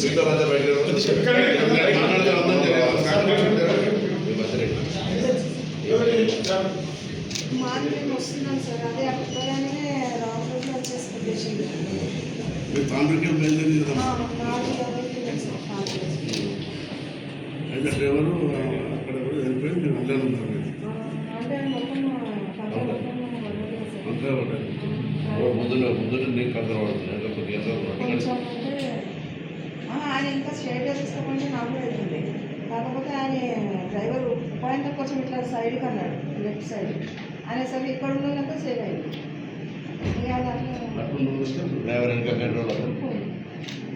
సీతారాజా market వస్తున్నాను sir అదే వచ్చేసి అయితే డ్రైవరు అక్కడ కూడా వెళ్ళిపోయి మేము వెళ్ళాను ఉన్నారు అంతే ఉంటాయి ముందు ముందు నేను కంగారు కొంచెం అంటే ఆ, ఆయన ఇంకా స్ట్రైట్ తీసుకోకుండా నాకు కాకపోతే ఆయన డ్రైవర్ పాయింట్ కొంచెం ఇట్లా సైడ్కి అన్నాడు లెఫ్ట్ సైడ్ అనేసరికి ఇక్కడ ఉన్నదంతా సేవ్ అయింది డ్రైవర్ ఇంకా కంట్రోల్.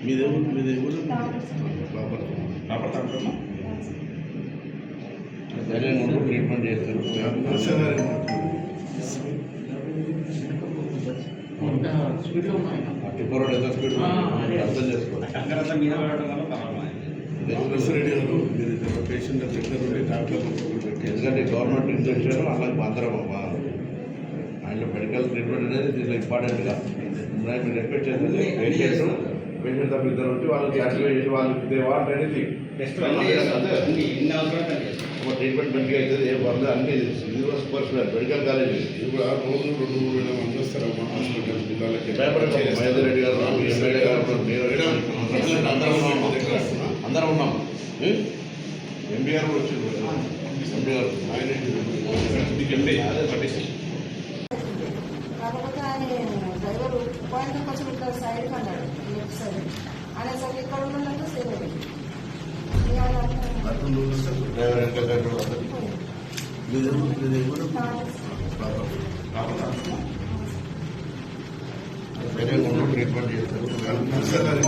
మీది ఎవరు? మీది ఎవరు? సరే ముందు ట్రీట్మెంట్ చేస్తారు. నర్సే గారు టిప్పరోడ్ ఎంత స్పీడ్ అర్థం చేసుకోవాలి. రెడ్డి గారు మీరు ఇక్కడ పేషెంట్ దగ్గర నుండి డాక్టర్ పెట్టి ఎందుకంటే గవర్నమెంట్ ఇంజక్షన్ అలాగే అందరం ఆయన మెడికల్ ట్రీట్మెంట్ అనేది దీంట్లో ఇంపార్టెంట్గా మీరు ఎక్స్పెక్ట్ చేసేది పేషెంట్ పేషెంట్ తప్ప ఇద్దరు ఉంటే వాళ్ళకి యాక్టివ్ చేసి వాళ్ళకి దే వాంట్ అనేది ట్రీట్మెంట్ మంచిగా అవుతుంది ఏ వంద అన్ని ఇది కూడా సూపర్ స్పెషల్ మెడికల్ కాలేజ్ ఇది కూడా రోజు రెండు మూడు వేల మంది వస్తారమ్మా హాస్పిటల్ జిల్లాలకి. మహేందర్ రెడ్డి గారు ఎమ్మెల్యే గారు మీరు ఉన్నారు. అందరం ఉన్నాం అందరం ఉన్నాం. ఎంబీఆర్ కూడా వచ్చింది ఎంపీ గారు. ఆయన కాకపోతే ఆయన డ్రైవర్ పాయింట్ కొంచెం ఇట్లా సైడ్కి అన్నాడు లెఫ్ట్ సైడ్ అనేసరికి ఇక్కడ ఉన్నదంతా సేవ్ అయింది ఇక అది అట్లా అటు నువ్వు వస్తే డ్రైవర్ ఎంత కంట్రోల్ అవుతుంది పోయింది. మీది ఎవరు మీది ఎవరు తాపర్స్. సరే ముందు ట్రీట్మెంట్ చేస్తారు నర్సే గారు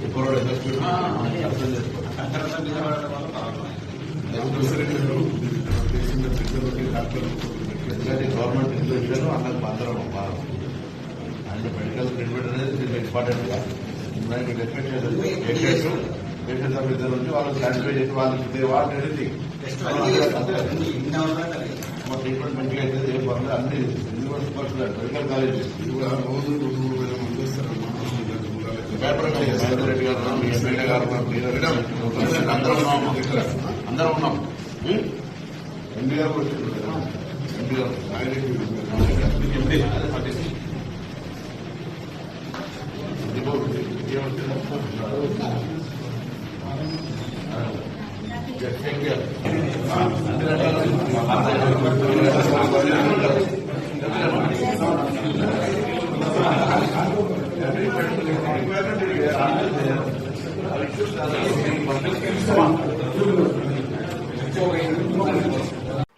టిప్పరోడ్ ఎంత స్పీడ్ అర్థం చేసుకోవాలి నర్సే రెడ్డి గారు డాక్టర్ ఎందుకంటే గవర్నమెంట్ అన్నది అలాగే అందరం మెడికల్ ట్రీట్మెంట్ అనేది దీంట్లో ఇంపార్టెంట్గా మీరు ఇద్దరు వాళ్ళకి సాటిస్ఫై చేసి వాళ్ళకి దే వాంట్ అనేది ట్రీట్మెంట్ మంచిగా పర్లేదు అన్ని మెడికల్ కాలేజ్ కూడా రోజు రెండు వేల మంది రెడ్డి గారు మీ ఎమ్మెల్యే గారు మీరు అందరం అందరం ఉన్నాం ఎంపీ గారు వచ్చారు కదా. ఎంపీ గారు